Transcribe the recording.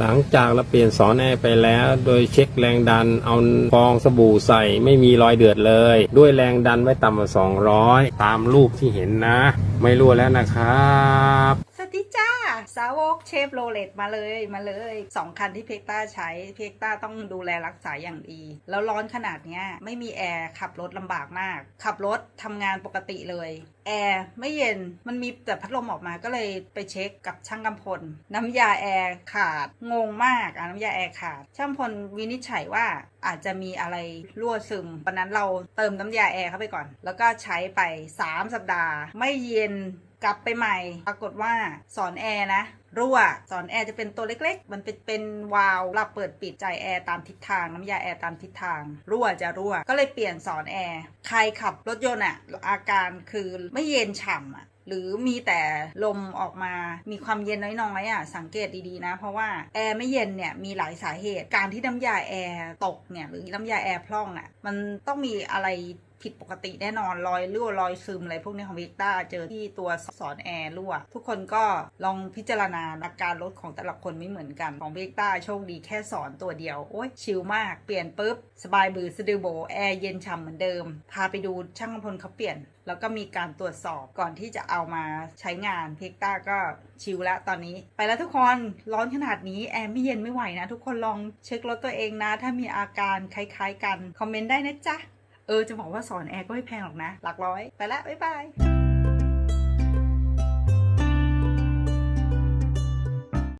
หลังจากเราเปลี่ยนสอนแอร์ไปแล้ว โดยเช็คแรงดันเอาฟองสบู่ใส่ไม่มีรอยเดือดเลย ด้วยแรงดันไม่ต่ำกว่า200 ตามรูปที่เห็นนะ ไม่รั่วแล้วนะครับ สวัสดีจ้า สาวกเชฟโรเลตมาเลยมาเลยสองคันที่เพกต้าใช้เพกต้าต้องดูแลรักษาอย่างดี แล้วร้อนขนาดเนี้ยไม่มีแอร์ขับรถลำบากมาก ขับรถทำงานปกติเลยแอร์ไม่เย็นมันมีแต่พัดลมออกมาก็เลยไปเช็คกับช่างกำพล น้ำยาแอร์ขาดงงมากอะน้ำยาแอร์ขาด ช่างพลวินิจฉัยว่าอาจจะมีอะไรรั่วซึมวันนั้นเราเติมน้ำยาแอร์เข้าไปก่อน แล้วก็ใช้ไป 3 สัปดาห์ ไม่เย็น กลับไปใหม่ ปรากฏว่าสอนแอร์นะ รั่วสอนแอร์จะเป็นตัวเล็ก ๆ มันเป็นเป็นวาล์วรับเปิดปิดจ่ายแอร์ตามทิศทางน้ำยาแอร์ตามทิศทาง รั่วจะรั่ว ก็เลยเปลี่ยนสอนแอร์ใครขับรถยนต์อะอาการคือไม่เย็นฉ่ำอะหรือมีแต่ลมออกมา มีความเย็นน้อยๆอะ สังเกตดีๆนะ เพราะว่าแอร์ไม่เย็นเนี่ย มีหลายสาเหตุ การที่น้ำยาแอร์ตกเนี่ย หรือน้ำยาแอร์พร่องอะ มันต้องมีอะไรผิดปกติแน่นอนรอยรั่วรอยซึมอะไรพวกนี้ของวิกต้าเจอที่ตัวสอนแอร์รั่ว ทุกคนก็ลองพิจารณาอาการรถของแต่ละคนไม่เหมือนกัน ของวิกต้าโชคดีแค่สอนตัวเดียว โอ้ยชิลมากเปลี่ยนปุ๊บ สบายบือสะดือโบแอร์เย็นฉ่ำเหมือนเดิม พาไปดูช่างพลเขาเปลี่ยน แล้วก็มีการตรวจสอบก่อนที่จะเอามาใช้งานเพกต้าก็ชิลแล้วตอนนี้ ไปแล้วทุกคนร้อนขนาดนี้แอร์ไม่เย็นไม่ไหวนะ ทุกคนลองเช็ครถตัวเองนะ ถ้ามีอาการคล้ายๆกันคอมเมนต์ได้นะจ๊ะ เออจะบอกว่าสอนแอร์ก็ไม่แพงหรอกนะ หลักร้อย ไปละบ๊ายบาย